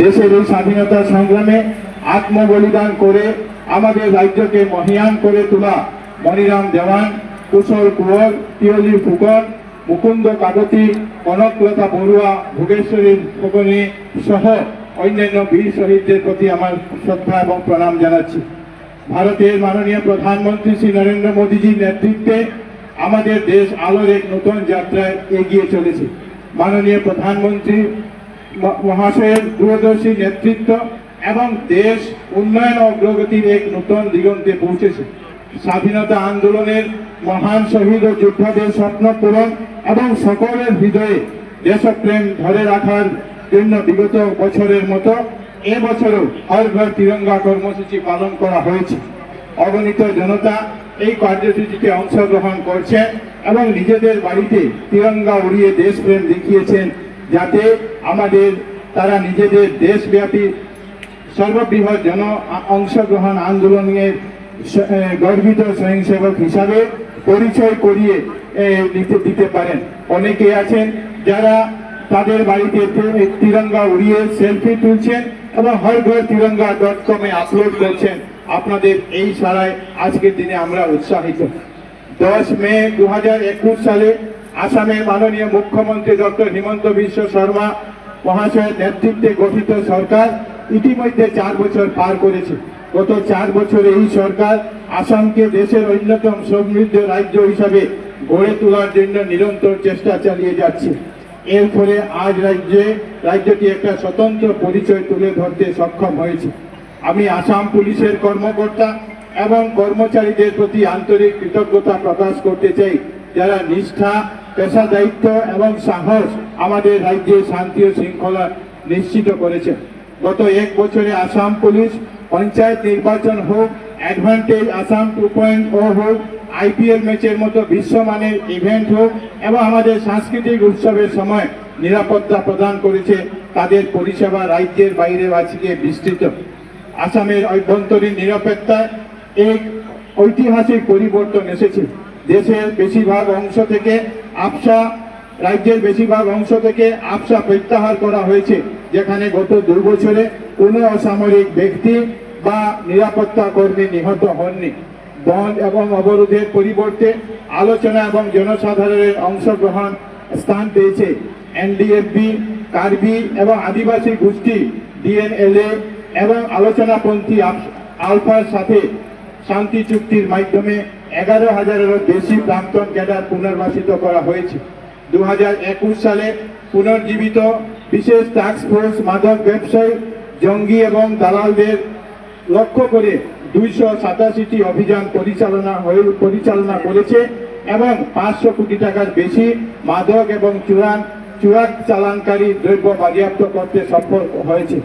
দেশের এই স্বাধীনতা সংগ্রামে আত্মবলিদান করে আমাদের রাজ্যকে মহিয়ান করে তোলা মনিরাম দেওয়ান, কুশল কুয়র, পিয়লি ফুকন, মুকুন্দ কাগতি, কনকলতা বড়ুয়া, ভোগেশ্বরী ফুকনি সহ অন্যান্য বীর শহীদদের প্রতি আমার শ্রদ্ধা এবং প্রণাম জানাচ্ছি। ভারতের মাননীয় প্রধানমন্ত্রী শ্রী নরেন্দ্র মোদীজির নেতৃত্বে আমাদের দেশ আলোর এক নতুন যাত্রায় এগিয়ে চলেছে। মাননীয় প্রধানমন্ত্রী মহাশয়ের দূরদর্শী নেতৃত্ব এবং দেশ উন্নয়ন অগ্রগতির এক নতুন দিগন্তে পৌঁছেছে। স্বাধীনতা আন্দোলনের মহান শহীদ ও যোদ্ধাদের স্বপ্ন পূরণ এবং সকলের হৃদয়ে দেশপ্রেম ধরে রাখার জন্য বিগত বছরের মতো এবছরও হর ঘর তিরঙ্গা কর্মসূচি পালন করা হয়েছে। অগণিত জনতা এই কার্যসূচিতে অংশগ্রহণ করছে এবং নিজেদের বাড়িতে তিরঙ্গা উড়িয়ে দেশপ্রেম দেখিয়েছেন যাতে আমাদের তারা নিজেদের দেশব্যাপী সর্ববৃহৎ জন অংশগ্রহণ আন্দোলনের গর্বিত স্বয়ংসেবক হিসাবে পরিচয় করিয়ে দিতে দিতে পারেন। অনেকে আছেন যারা তাদের বাড়িতে তিরঙ্গা উড়িয়ে সেলফি তুলছেন এবং হর ঘর তিরঙ্গা ডট কমে আপলোড করছেন। আপনাদের এই সারায় আজকের দিনে আমরা উৎসাহিত। দশ মে দু হাজার একুশ সালে আসামের মাননীয় মুখ্যমন্ত্রী ডক্টর হিমন্ত বিশ্ব শর্মা মহাশয়ের নেতৃত্বে গঠিত সরকার ইতিমধ্যে চার বছর পার করেছে। গত চার বছরে এই সরকার আসামকে দেশের অন্যতম সমৃদ্ধ রাজ্য হিসাবে গড়ে তোলার জন্য নিরন্তর চেষ্টা চালিয়ে যাচ্ছে। এর ফলে আজ রাজ্যে, রাজ্যটি একটা স্বতন্ত্র পরিচয় তুলে ধরতে সক্ষম হয়েছে। আমি আসাম পুলিশের কর্মকর্তা এবং কর্মচারীদের প্রতি আন্তরিক কৃতজ্ঞতা প্রকাশ করতে চাই। যারা নিষ্ঠা পেশা দায়িত্ব এবং সাহস আমাদের রাজ্যে শান্তি ও শৃঙ্খলা নিশ্চিত করেছে। গত এক বছরে আসাম পুলিশ পঞ্চায়েত নির্বাচন হোক advantage Assam two point O হোক আইপিএল ম্যাচের মতো বিশ্বমানের ইভেন্ট হোক এবং আমাদের সাংস্কৃতিক উৎসবের সময় নিরাপত্তা প্রদান করেছে, তাদের পরিষেবা রাজ্যের বাইরে আজকে বিস্তৃত। আসামের অভ্যন্তরীণ নিরাপত্তায় এক ঐতিহাসিক পরিবর্তন এসেছে। দেশের বেশিরভাগ অংশ থেকে আফসা রাজ্যের বেশিরভাগ অংশ থেকে আফসা প্রত্যাহার করা হয়েছে, যেখানে গত দু বছরে কোনো অসামরিক ব্যক্তি বা নিরাপত্তা কর্মী নিহত হননি। বন এবং অবরোধের পরিবর্তে আলোচনা এবং জনসাধারণের অংশগ্রহণ স্থান পেয়েছে। এনডিএফবি কার্বি এবং আদিবাসী গোষ্ঠী, ডিএনএলএ এবং আলোচনাপন্থী আলফার সাথে শান্তি চুক্তির মাধ্যমে এগারো হাজারেরও বেশি প্রাক্তন ক্যাডার পুনর্বাসিত করা হয়েছে। দু একুশ সালে পুনর্জীবিত বিশেষ টাস্ক ফোর্স মাদক ব্যবসায়ী, জঙ্গি এবং দালালদের লক্ষ্য করে দুইশো সাতাশিটি অভিযান পরিচালনা হয়ে, পরিচালনা করেছে এবং পাঁচশো কোটি টাকার বেশি মাদক এবং চূড়ান চূড়াক চালানকারী দ্রব্য বাজেয়াপ্ত করতে সফল হয়েছে।